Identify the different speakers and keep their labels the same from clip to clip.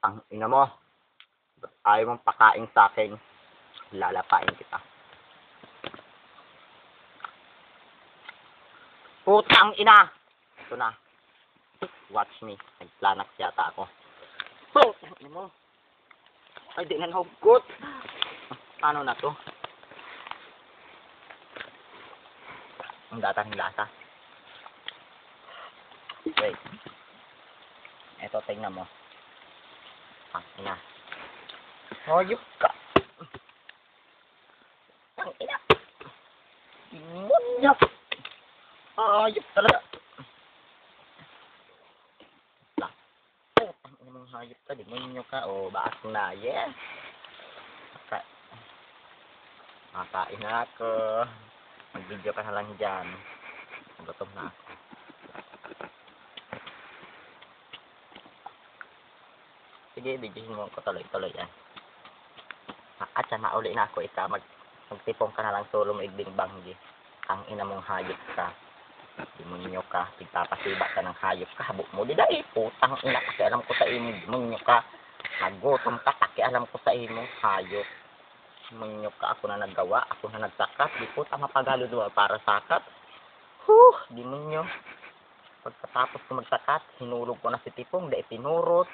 Speaker 1: Ang ina mo. Ayaw mong pakain sa akin? Lalapain kita. Putang ina! Ito na. Watch me. Nagplanak yata ako. Putang ina mo. Ay, di na nahugot. Paano na to? Ang datang lasa. Wait. Ito, tingnan mo. Ang ina. Hayop ka. Ang ina. Imunyap. Hayop talaga. Oh, ang ina mong hayop ka. Demonyo ka. O, baas na. Yes. Ka Makain na ako. Mag-video ka na lang dyan. Gutom na ako. Sige, videohin mo ko tuloy-tuloy yan. At siya, mauli na ako ika. Mag, magtipong ka na lang solo mo igding banggi. Ang ina mong hayop ka. Demonyo ka. Pagpapasiba ka ng hayop ka. Habok mo. Di dahil putang ina. Kasi alam ko sa imo. Demonyo ka. Nagutom ka. Kasi alam ko sa imo. Hayop. Demonyo ka. Ako na naggawa. Ako na nagsakat. Di po tama pagalo doon para sakat. Huh. Demonyo. Pagkatapos ko magsakat, hinulog ko na si Tipong. Dahil tinurot.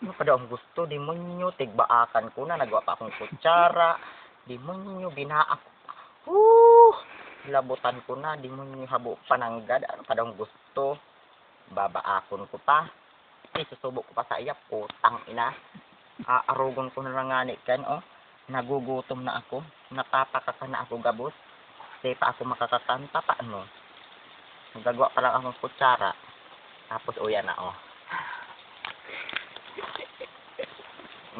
Speaker 1: Daw ang gusto? Demonyo, tigbaakan ko na. Nagawa pa akong kutsara. Demonyo, binaak. Woo! Labutan ko na. Demonyo, habo pananggad. Ano pa daw ang gusto? Babaakon ko pa. Eh, susubok ko pa sa iya. Putang ina. Aarugon ko na lang ngani kan, oh. Nagugutom na ako. Napapakaka na ako gabos. Di pa ako makakakanta pa, ano. Nagagawa pa lang akong kutsara. Tapos, uya na, oh.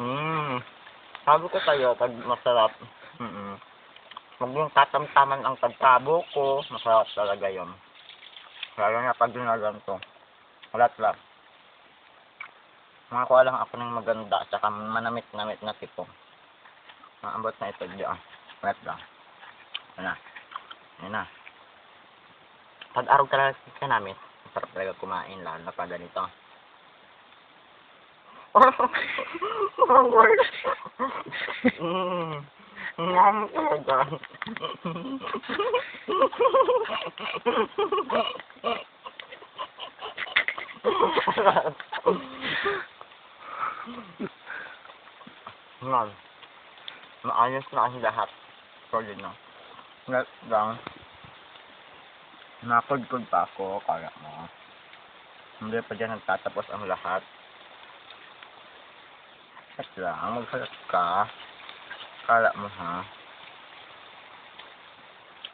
Speaker 1: Mm. Sabi ko sa'yo, pag masarap, mm Huwag yung tatamtaman ang pagtabo ko, masarap talaga yun. Lalo na pag ginaganto. Ulat lang. Makakuha lang ako ng maganda, saka manamit-namit na tipo. Maambot na ito dyan. Ulat lang. Yan na. Yan na. Pag araw talaga ka namin, masarap talaga kumain, lalo na pag ganito. Mm. Ngam talaga. Ngam. Maayos na ang lahat. Solid na. Let lang. Napagpag pa ako, kaya mo. Hindi pa dyan nagtatapos ang lahat. At lang, magsalat ka. Kala mo ha.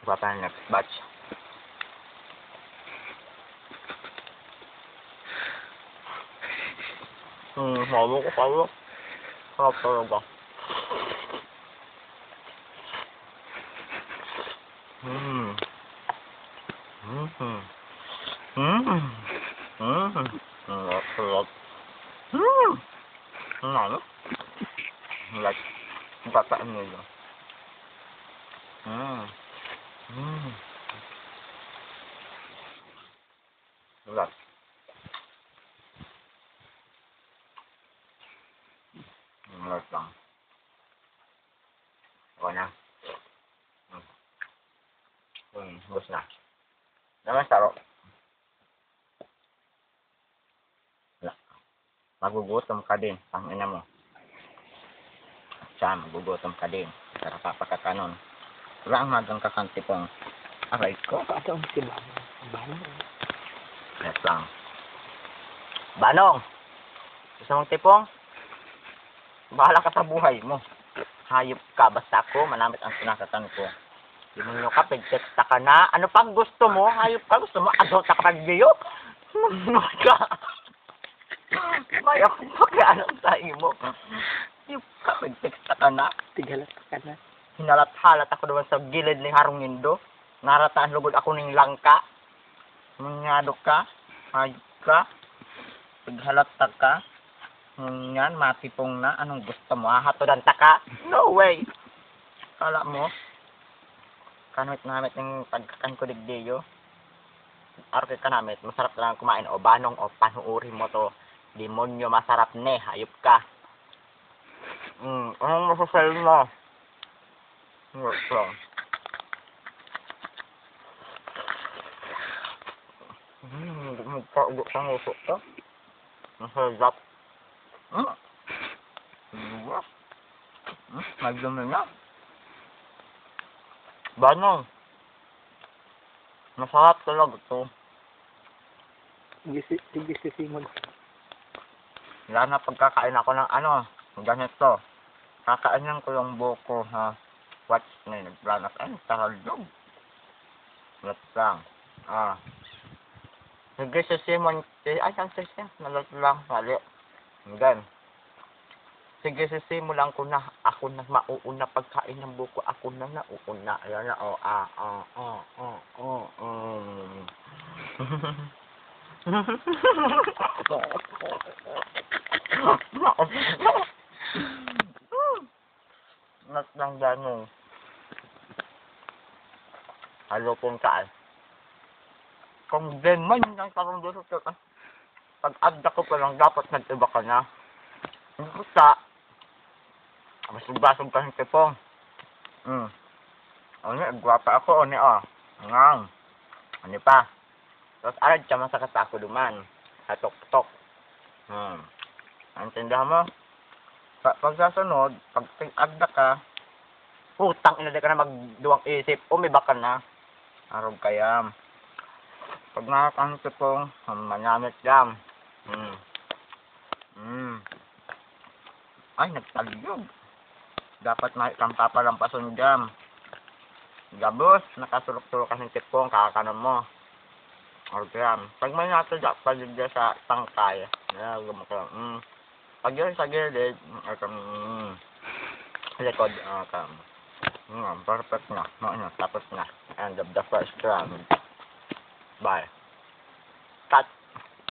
Speaker 1: Iba pa yung next batch. Hmm, sabi ko kayo. Sarap talaga. Hmm. Hmm. Hmm. Hmm. Hmm. Sarap, sarap. Hmm. Ano, ano? Like, bataan mo yun. Mm. Mm. Like. Like lang. Okay na. Mm. Mm, bus na. Naman saro. Wala. Magugutom ka din. Ang ina mo. Siya, magugutom ka din. Pero papakakanon. Wala ang kakanti pong aray ko.
Speaker 2: Ito ang si Banong.
Speaker 1: Yes lang. Banong! Gusto mong tipong? Bahala ka sa buhay mo. Hayop ka. Basta ako, manamit ang sinasatan ko. Di mo nyo ka, pagteksta ka na. Ano pang gusto mo? Hayop ka. Gusto mo adult ka pag-gayo? Ano ka? May ako pakialam sa imo. Hayop ka, na.
Speaker 2: Tigalat ka na.
Speaker 1: hinalat-halat ako doon sa gilid ni Harong Indo. Narataan lugod ako ng langka. Manyado ka. Hayop ka. Paghalat ka. Ngunyan, matipong na. Anong gusto mo? Hahatodan ta ka? No way! Kala mo? Kanwit-namit ng pagkakan ko digdiyo. Arke ka namit, masarap na lang kumain. O banong o panuuri mo to. Demonyo masarap ne, hayop ka. Mm, anong masasabi mo? Wait lang. Hmm, magpaugo sa nguso to. Masarap. Hmm. Diba? Hmm, madumi na. Banong. Masarap talaga to.
Speaker 2: Sige, si- sige si Simon.
Speaker 1: Wala na pagkakain ako ng ano, ganito. Kakainin ko yung buko, ha. Watch na yun, nagplanak. Ay, taraldog. Wait lang. Ah. Sige si si, ay, ang si Simon, nalat lang, mali. Gan. Sige si Simon lang ko na, ako na mauuna pagkain ng buko, ako na nauuna. Ayan na, oh, ah, ah, ah, ah, ah, mm. Nat ng ganong. Halo pong kaan. Kung din man ang tarong dito ka. Pag adda ko pa lang dapat nag-iba ka na. Basta. Mas basog ka ng tipong. Hmm. Ano, gwapa ako, ano, oh. Ngang. Ano pa? Tapos arad siya masakit ako duman. Hatok-tok. Hmm. Naintindihan mo? Pa pag sasunod, pag agda ka, putang ina ka na magduwang isip, umiba ka na. Arog kaya. Pag nakakanto pong, manamit jam. Hmm. Hmm. Ay, nagtalyog. Dapat may kang papalampason jam. Gabos, nakasulok-sulok ka ng tipong, kakakanan mo. Arog kaya. Pag may natadyak pa dyan sa tangkay, na gumaka, hmm. Yun sa gilid, ito, mm, likod, kam. Mm, perfect na. No, tapos na. End of the first round. Bye.